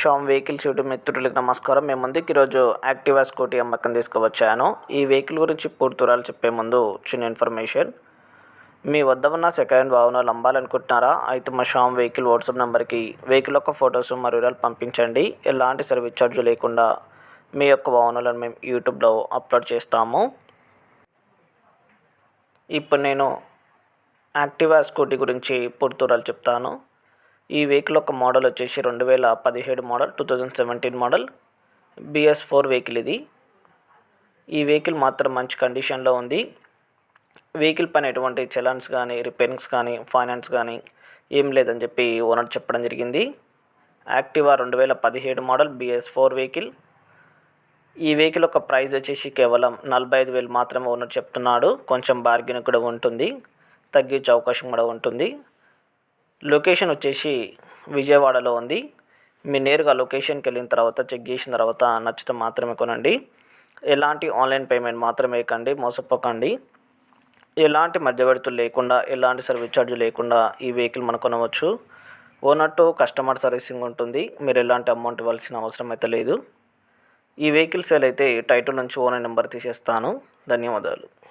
Sam vehicles YouTube మిత్రులకు నమస్కారం. మేము ముందుకు ఈరోజు యాక్టివా స్కూటీ అమ్మకం తీసుకువచ్చాను. ఈ వెహికల్ గురించి పూర్తురాలు చెప్పే ముందు చిన్న ఇన్ఫర్మేషన్. మీ వద్ద ఉన్న సెకండ్ హ్యాండ్ వాహనాలు అమ్మాలనుకుంటున్నారా? అయితే మా షామ్ వెహికల్ వాట్సాప్ నెంబర్కి వెహికల్ యొక్క ఫొటోస్ మరియు వివరాలు పంపించండి. ఎలాంటి సర్వీస్ ఛార్జ్ లేకుండా మీ యొక్క వాహనాలను మేము యూట్యూబ్లో అప్లోడ్ చేస్తాము. ఇప్పుడు నేను యాక్టివా స్కూటీ గురించి పూర్తురాలు చెప్తాను. ఈ వెహికల్ యొక్క మోడల్ వచ్చేసి రెండు వేల పదిహేడు model two thousand seventeen model BS four vehicle ఇది. ఈ వెహికల్ మాత్రం మంచి కండిషన్లో ఉంది. వెహికల్ పైన ఎటువంటి చలాన్స్ కానీ రిపేరింగ్స్ కానీ ఫైనాన్స్ కానీ ఏం లేదని చెప్పి ఓనర్ చెప్పడం జరిగింది. యాక్టివా రెండు వేల పదిహేడు మోడల్ బిఎస్ ఫోర్ వెహికల్. ఈ వెహికల్ యొక్క ప్రైస్ వచ్చేసి కేవలం నలభై ఐదు వేలు మాత్రమే ఓనర్ చెప్తున్నాడు. కొంచెం బార్గెన్ కూడా ఉంటుంది. తగ్గించే అవకాశం కూడా ఉంటుంది. లొకేషన్ వచ్చేసి విజయవాడలో ఉంది. మీరు నేరుగా లొకేషన్కి వెళ్ళిన తర్వాత చెక్ చేసిన తర్వాత నచ్చితే మాత్రమే కొనండి. ఎలాంటి ఆన్లైన్ పేమెంట్ మాత్రమే వేయకండి మోసపోకండి. ఎలాంటి మధ్యవర్తులు లేకుండా ఎలాంటి సర్వీస్ ఛార్జ్ లేకుండా ఈ వెహికల్ మనం కొనవచ్చు. ఓనర్ టు కస్టమర్ సర్వీసింగ్ ఉంటుంది. మీరు ఎలాంటి అమౌంట్ ఇవ్వాల్సిన అవసరం అయితే లేదు. ఈ వెహికల్ సేల్ అయితే టైటిల్ నుంచి ఓనర్ నెంబర్ తీసేస్తాను. ధన్యవాదాలు.